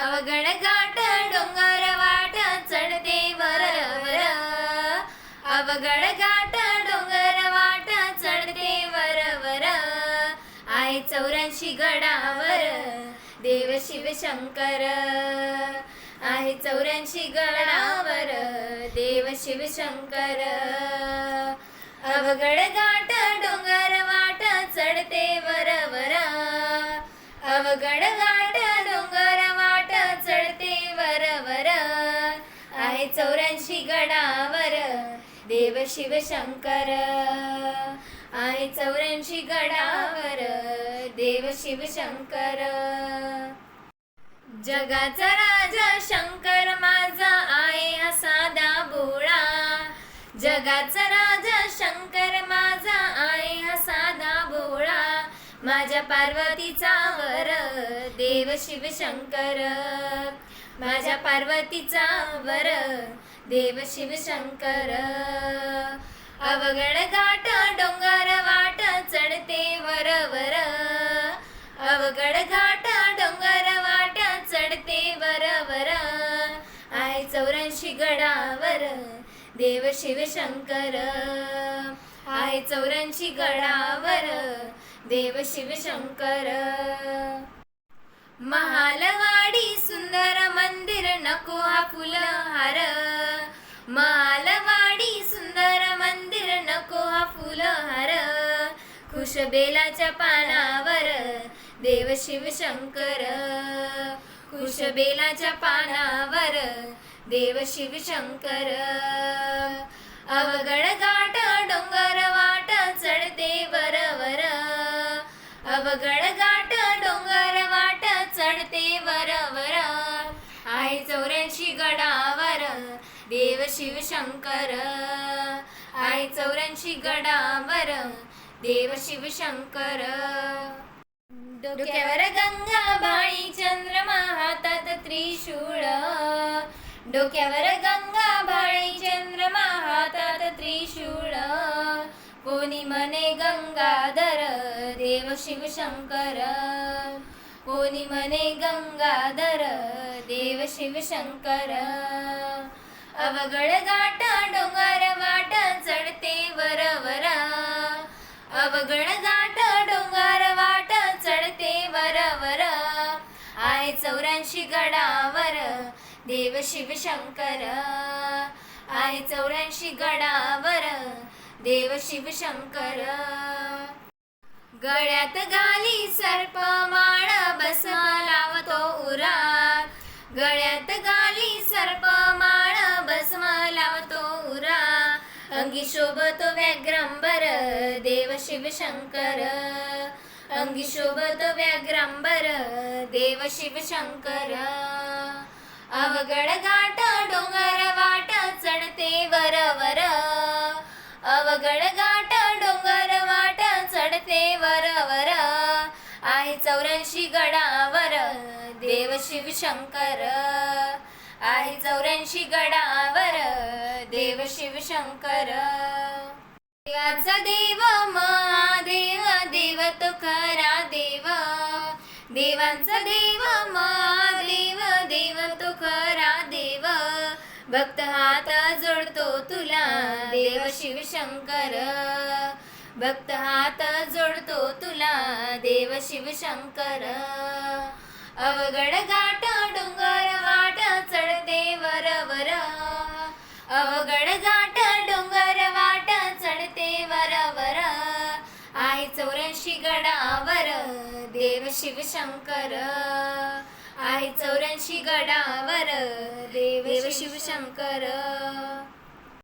अवघड घाट डोंगर वाट चढते वर वर. अवघड घाट डोंगर वाट चढते वर वर. आहे चौऱ्याऐंशी गडावर देव शिव शंकर. आहे चौऱ्याऐंशी गडावर देव शिव शंकर. अवघड घाट डोंगर वाट चढते वर वर. अवघड गडावर देव शिव शंकर. आहे चौऱ्याऐंशी गडावर देव शिव शंकर. जगाचा राजा शंकर माझा आहे हा साधा भोळा जगाचा राजा शंकर माझा आहे हा साधा भोळा माझ्या पार्वतीचा वर देव शिव शंकर. माझ्या पार्वतीचा वर देव शिव शंकर अवघड घाट डोंगर वाट चढते वर वर. अवघड घाट डोंगर वाट चढते वर वर. आहे चौऱ्याऐंशी गडावर देव शिव शंकर. आहे चौऱ्याऐंशी गडावर देव शिव शंकर. महालवाडी सुंदर मंदिर नको हा फुलहार. फुलहार खुश बेलाच्या पानावर देव शिव शंकर. खुश बेलाच्या पानावर देव शिव शंकर. अवघड घाट डोंगर वाट चढते वरवर अवगड अवघड घाट डोंगर वाट चढते वरवर आहे चौऱ्याऐंशी गडावर देव शिव शंकर. हाय चौऱ्याऐंशी गडावर. देव शिव शंकर. डोक्यावर गंगा बाळी चंद्रमा हातात त्रिशूळ. डोक्यावर गंगा बाळी चंद्रमा हातात त्रिशूळ. कोणी म्हणे गंगाधर देव शिव शंकर. कोणी म्हणे गंगाधर देव शिव शंकर. अवघड घाट आहे चौऱ्याऐंशी गडावर. देव शिव शंकर आहे चौऱ्याऐंशी गडावर. देव शिव शंकर गळ्यात घाली सर्प माळ बसा लावतो उरा गळ्यात घाली सर्प माळ बसमा लावतो उरा अंगी शोभतो व्याघ्रंबर देव शिव शंकर. अंगी शोभत व्याग्रंबर देव शिव शंकर. अवघड घाट डोंगर वाट चढते वर वर अवघड घाट डोंगर वाट चढते वर वर आहे चौऱ्याऐंशी गडावर देव शिव शंकर. आहे चौऱ्याऐंशी गडावर देव शिव शंकर. देवाचा देव मा देव तो खरा देव. देवांचा देव महादेव देव तो खरा देव. भक्त हात जोडतो तुला देव शिव शंकर. भक्त हात जोडतो तुला देव शिव शंकर. अवघड घाट डोंगर वाट चढते वर वर अव देव शिव शंकर आहे चौऱ्याऐंशी गडावर देव शिव शंकर